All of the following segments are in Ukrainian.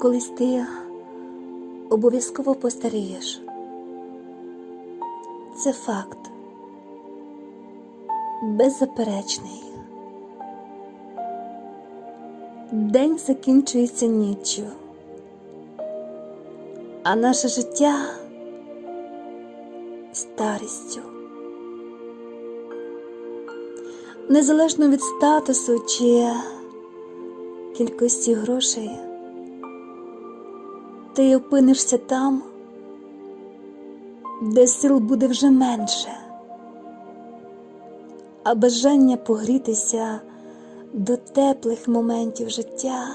колись ти обов'язково постарієш. Це факт беззаперечний. День закінчується ніччю, а наше життя старістю. Незалежно від статусу чи кількості грошей, ти опинишся там, де сил буде вже менше, а бажання погрітися до теплих моментів життя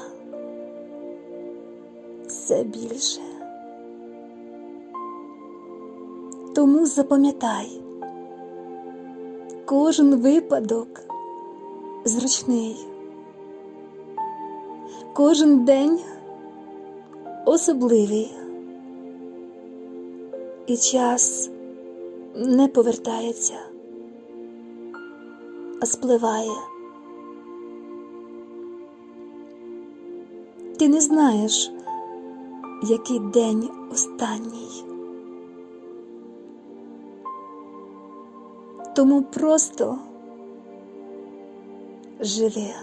все більше. Тому запам'ятай, кожен випадок зручний, кожен день особливий, і час не повертається, а спливає. Ти не знаєш, який день останній. Тому просто живи.